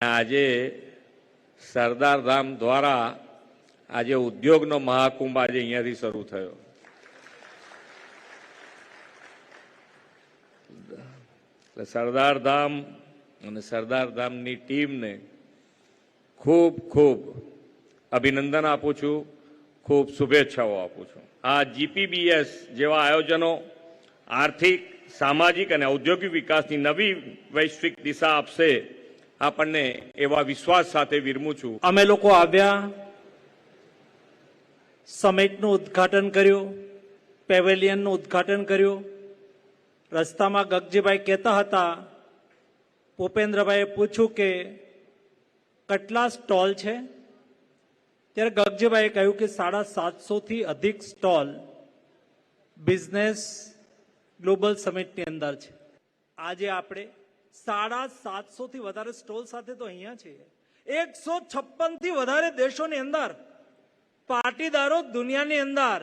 આજે સરદાર ધામ દ્વારા આજે ઉદ્યોગનો મહાકુંભ આજે અહીંયાથી શરૂ થયો. એટલે સરદાર ધામ અને સરદાર ધામની ટીમને ખૂબ ખૂબ અભિનંદન આપું છું, ખૂબ શુભેચ્છાઓ આપું છું. આ જીપીબીએસ જેવા આયોજનો આર્થિક, સામાજિક અને ઔદ્યોગિક વિકાસની નવી વૈશ્વિક દિશા આપશે આપણને એવા વિશ્વાસ સાથે વિરમું છું. અમે લોકો આવ્યા, સમિટનું ઉદ્ઘાટન કર્યું, પેવેલિયનનું ઉદ્ઘાટન કર્યું. રસ્તામાં ગગજીભાઈ કહેતા હતા, ભૂપેન્દ્રભાઈએ પૂછ્યું કે, કેટલા સ્ટોલ છે? ત્યારે ગગજીભાઈએ કહ્યું કે, સાડા સાતસોથી અધિક સ્ટોલ બિઝનેસ ગ્લોબલ સમિટની અંદર છે. આજે આપણે સાડા સાતસોથી વધારે સ્ટોલ સાથે તો અહીંયા છીએ એકસો છપ્પનથી વધારે દેશોની અંદર, પાટીદારો દુનિયાની અંદર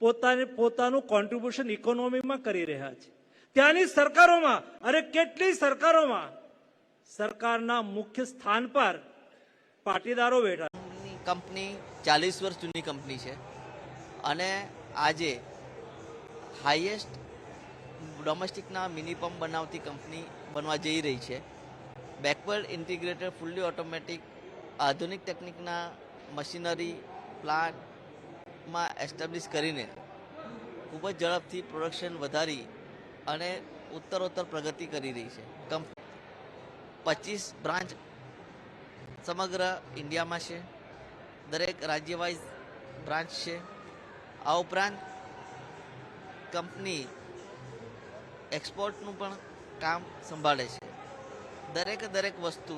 પોતાને, પોતાનું કોન્ટ્રીબ્યુશન ઇકોનોમીમાં કરી રહ્યા છે. ત્યાંની સરકારોમાં, અરે કેટલી સરકારોમાં? સરકારના મુખ્ય સ્થાન પર પાટીદારો બેઠા કંપની ચાલીસ વર્ષ જૂની કંપની છે. અને આજે હાઈએસ્ટ ડોમેસ્ટિકના મિની બનાવતી કંપની બનવા જઈ રહી છે. બેકવર્ડ ઇન્ટિગ્રેટેડ ફૂલ્લી ઓટોમેટિક આધુનિક ટેકનિકના મશીનરી પ્લાન્ટમાં એસ્ટાબ્લિશ કરીને ખૂબ જ ઝડપથી પ્રોડક્શન વધારી અને ઉત્તરોત્તર પ્રગતિ કરી રહી છે. કમ પચીસ બ્રાન્ચ સમગ્ર ઇન્ડિયામાં છે. દરેક રાજ્ય વાઇઝ બ્રાન્ચ છે. આ ઉપરાંત કંપની એક્સપોર્ટનું પણ કામ સંભાળે છે. દરેકે દરેક વસ્તુ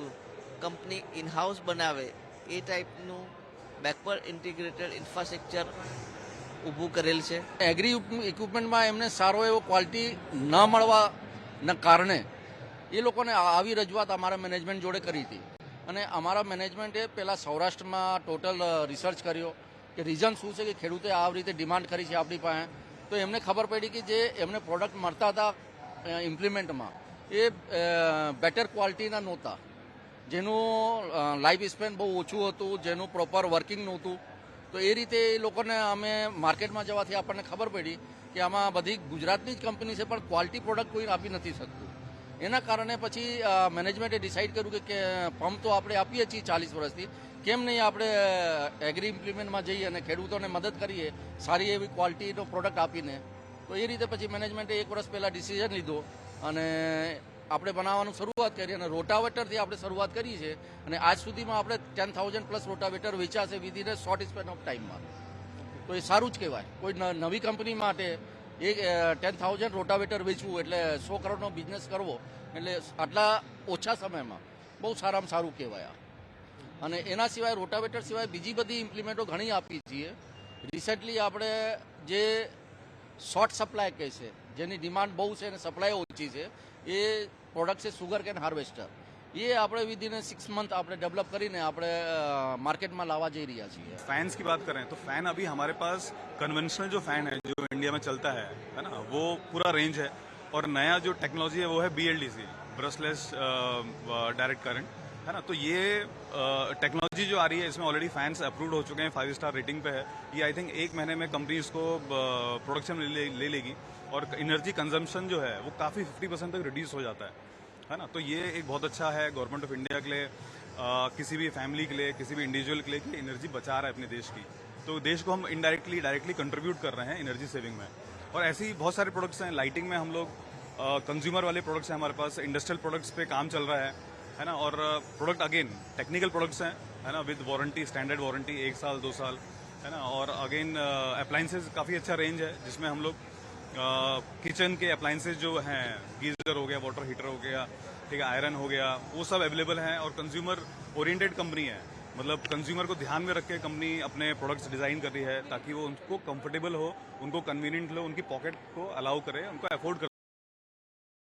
કંપની ઇનહાઉસ બનાવે એ ટાઈપનું બેકવર્ડ ઇન્ટિગ્રેટેડ ઇન્ફ્રાસ્ટ્રક્ચર ઊભું કરેલ છે. એગ્રી ઇક્વિપમેન્ટમાં એમને સારો એવો ક્વોલિટી ન મળવાના કારણે એ લોકોને આવી રજૂઆત અમારા મેનેજમેન્ટ જોડે કરી હતી. અને અમારા મેનેજમેન્ટે પહેલાં સૌરાષ્ટ્રમાં ટોટલ રિસર્ચ કર્યો કે રીઝન શું છે કે ખેડૂતે આ રીતે ડિમાન્ડ કરી છે આપણી પાસે. તો એમને ખબર પડી કે જે એમને પ્રોડક્ટ મળતા હતા ઇમ્પ્લિમેન્ટમાં એ બેટર ક્વોલિટીના નહોતા. જેનું લાઈફ સ્પેન બહુ ઓછું હતું, જેનું પ્રોપર વર્કિંગ નહોતું. તો એ રીતે એ લોકોને અમે માર્કેટમાં જવાથી આપણને ખબર પડી કે આમાં બધી ગુજરાતની જ કંપની છે, પણ ક્વોલિટી પ્રોડક્ટ કોઈ આપી નથી શકતું. એના કારણે પછી મેનેજમેન્ટે ડિસાઈડ કર્યું કે પંપ તો આપણે આપીએ છીએ ચાલીસ વર્ષથી. કેમ નહીં આપણે એગ્રી ઇમ્પ્લિમેન્ટમાં જઈએ અને ખેડૂતોને મદદ કરીએ, સારી એવી ક્વોલિટીનો પ્રોડક્ટ આપીને. તો એ રીતે પછી મેનેજમેન્ટે એક વર્ષ પહેલાં ડિસિઝન લીધો. અને આપણે બનાવવાનું શરૂઆત કરી અને રોટાવેટરથી આપણે શરૂઆત કરી છે અને આજ સુધીમાં આપણે ten thousand plus rotavator વેચાશે within a short span of ટાઈમમાં તો એ સારું જ કહેવાય. કોઈ નવી કંપની માટે એ ટેન થાઉઝન્ડ રોટાવેટર વેચવું એટલે સો કરોડનો બિઝનેસ કરવો એટલે આટલા ઓછા સમયમાં બહુ સારામાં સારું કહેવાય. અને એના સિવાય રોટાવેટર સિવાય બીજી બધી ઇમ્પ્લિમેન્ટો ઘણી આપી છીએ. રિસેન્ટલી આપણે જે શોર્ટ સપ્લાય કહે છે જેની ડિમાન્ડ બહુ છે અને સપ્લાય ઓછી છે એ પ્રોડક્ટ છે સુગર કેન હાર્વેસ્ટર એ આપણે વિધિન સિક્સ મંથ આપણે ડેવલપ કરીને આપણે માર્કેટમાં લાવવા જઈ રહ્યા છીએ फैंस की बात करें तो फैन अभी हमारे पास कन्वेंशनल जो फैन है जो इंडिया में चलता है है ना वो पूरा रेंज है और नया जो टेक्नोलॉजी है वो है बी ब्रशलेस डायरेक्ट करंट है ना तो ये टेक्नोलॉजी जो आ रही है इसमें ऑलरेडी फैंस अप्रूव्ड हो चुके हैं फाइव स्टार रेटिंग पे है। ये आई थिंक एक महीने में कंपनी इसको प्रोडक्शन में ले, ले लेगी और एनर्जी कंजम्पशन जो है वो काफ़ी फिफ्टी परसेंट तक रिड्यूस हो जाता है। है ना? तो ये एक बहुत अच्छा है गवर्नमेंट ऑफ़ इंडिया के लिए अ, किसी भी फैमिली के लिए किसी भी इंडिविजुअल के लिए कि एनर्जी बचा रहा है अपने देश की। तो देश को हम इनडायरेक्टली डायरेक्टली कंट्रीब्यूट कर रहे हैं एनर्जी सेविंग में। और ऐसे ही बहुत सारे प्रोडक्ट्स हैं लाइटिंग में हम लोग कंज्यूमर वाले प्रोडक्ट्स हैं हमारे पास इंडस्ट्रियल प्रोडक्ट्स पे काम चल रहा है। है ना, और प्रोडक्ट अगेन टेक्निकल प्रोडक्ट्स हैं, है ना विद वारंटी स्टैंडर्ड वारंटी एक साल, दो साल, है ना, और अगेन अप्लाइंसेज काफ़ी अच्छा रेंज है, जिसमें हम लोग किचन के अप्लाइंसेज जो हैं, गीजर हो गया वाटर हीटर हो गया, ठीक है आयरन हो गया, वो सब अवेलेबल हैं और कंज्यूमर ओरिएंटेड कंपनी है। मतलब कंज्यूमर को ध्यान में रख के कंपनी अपने प्रोडक्ट्स डिज़ाइन कर रही है, ताकि वो उनको कंफर्टेबल हो, उनको कन्वीनियंट हो, उनकी पॉकेट को अलाउ करे, उनको अफोर्ड कर